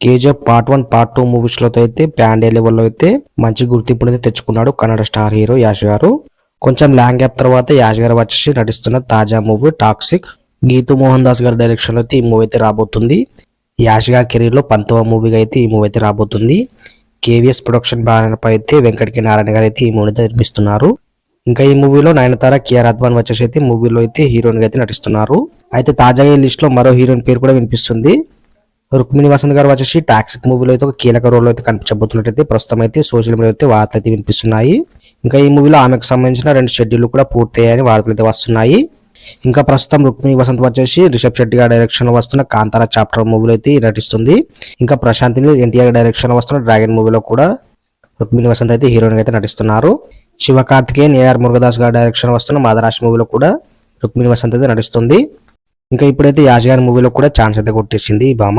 KGF part one part two మూవీస్లో అయితే ప్యాండే లెవెల్లో అయితే మంచి గుర్తింపుని అయితే తెచ్చుకున్నాడు కన్నడ స్టార్ హీరో యాష్ గారు. కొంచెం లాంగ్ గ్యాప్ తర్వాత యాష్ గారు వచ్చేసి నటిస్తున్న తాజా మూవీ టాక్సిక్. గీతు మోహన్ దాస్ గారి డైరెక్షన్లో అయితే ఈ మూవీ అయితే రాబోతుంది. యాష్ గారి కెరీర్లో పంతవ మూవీగా అయితే ఈ మూవీ అయితే రాబోతుంది. కేవీఎస్ ప్రొడక్షన్ బ్యానర్ పై అయితే వెంకటకి నారాయణ గారు అయితే ఈ మూవీ అయితే నిర్మిస్తున్నారు. ఇంకా ఈ మూవీలో నయనతార కియార్ అద్వాన్ వచ్చేసి అయితే మూవీలో అయితే హీరోయిన్గా అయితే నటిస్తున్నారు. అయితే తాజాగా ఈ లిస్ట్లో మరో హీరోయిన్ పేరు కూడా వినిపిస్తుంది. రుక్మిణి వసంత్ గారు వచ్చేసి టాక్సిక్ మూవీలో అయితే ఒక కీలక రోల్ అయితే కనిపించబోతున్నట్టయితే ప్రస్తుతం అయితే సోషల్ మీడియా అయితే వార్తలు అయితే వినిపిస్తున్నాయి. ఇంకా ఈ మూవీలో ఆమెకు సంబంధించిన రెండు షెడ్యూల్ కూడా పూర్తయ్యాయని వార్తలు అయితే వస్తున్నాయి. ఇంకా ప్రస్తుతం రుక్మిణి వసంత్ వచ్చేసి రిషబ్ శెట్టి గారి డైరెక్షన్లో వస్తున్న కాంతార చాప్టర్ మూవీలో అయితే నటిస్తుంది. ఇంకా ప్రశాంతిని ఎన్టీఆర్ డైరెక్షన్లో వస్తున్న డ్రాగన్ మూవీలో కూడా రుక్మిణి వసంత్ అయితే హీరోయిన్ అయితే నటిస్తున్నారు. శివ కార్తికేయన్ ఏఆర్ మురుగదాస్ గారి డైరెక్షన్ వస్తున్న మాదరాశి మూవీలో కూడా రుక్మిణి వసంత్ అయితే నటిస్తుంది. ఇంకా ఇప్పుడైతే యాజ్ గారి మూవీలో కూడా ఛాన్స్ అయితే కొట్టేసింది ఈ భామ.